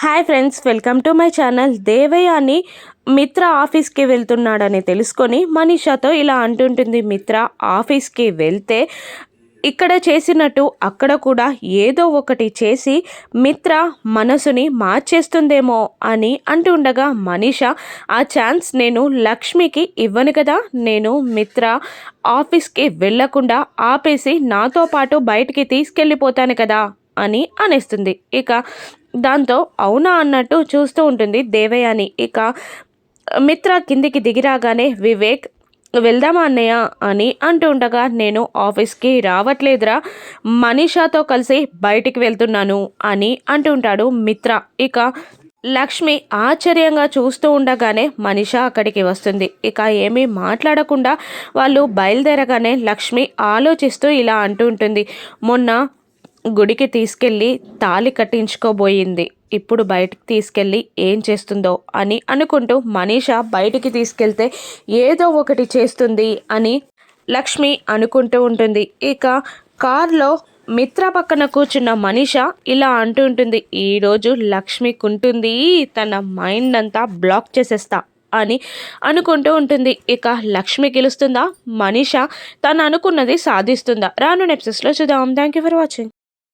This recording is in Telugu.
Hi friends welcome to my channel. Devayani Mitra ఆఫీస్కి వెళ్తున్నాడని తెలుసుకొని మనీషాతో ఇలా అంటుంటుంది మిత్ర ఆఫీస్కి వెళ్తే ఇక్కడ చేసినట్టు అక్కడ కూడా ఏదో ఒకటి చేసి మిత్ర మనసుని మార్చేస్తుందేమో అని అంటుండగా మనీష ఆ ఛాన్స్ నేను లక్ష్మికి ఇవ్వను కదా నేను మిత్ర ఆఫీస్కి వెళ్ళకుండా ఆపేసి నాతో పాటు బయటికి తీసుకెళ్ళిపోతాను కదా అని అనేస్తుంది. ఇక దాంతో అవునా అన్నట్టు చూస్తూ ఉంటుంది దేవయాని. ఇక మిత్ర కిందికి దిగిరాగానే వివేక్ వెళ్దామా అన్నయ్య? అని అంటూ ఉండగా నేను ఆఫీస్కి రావట్లేదురా. మనీషాతో కలిసి బయటికి వెళ్తున్నాను అని అంటుంటాడు మిత్ర. ఇక లక్ష్మి ఆశ్చర్యంగా చూస్తూ ఉండగానే మనిష అక్కడికి వస్తుంది. ఇక ఏమీ మాట్లాడకుండా వాళ్ళు బయలుదేరగానే లక్ష్మి ఆలోచిస్తూ ఇలా అంటూ ఉంటుంది. మొన్న గుడికి తీసుకెళ్ళి తాళి కట్టించుకోబోయింది. ఇప్పుడు బయటికి తీసుకెళ్ళి ఏం చేస్తుందో అని అనుకుంటూ మనీష బయటికి తీసుకెళ్తే ఏదో ఒకటి చేస్తుంది అని లక్ష్మి అనుకుంటూ ఉంటుంది. ఇక కార్లో మిత్ర పక్కన కూర్చున్న మనీష ఇలా అంటూ ఉంటుంది. ఈరోజు లక్ష్మికి తన మైండ్ అంతా బ్లాక్ చేసేస్తా అని అనుకుంటూ ఉంటుంది. ఇక లక్ష్మి గెలుస్తుందా? మనీష తను అనుకున్నది సాధిస్తుందా? రాను నెప్సెస్లో చూద్దాం. Thank you for watching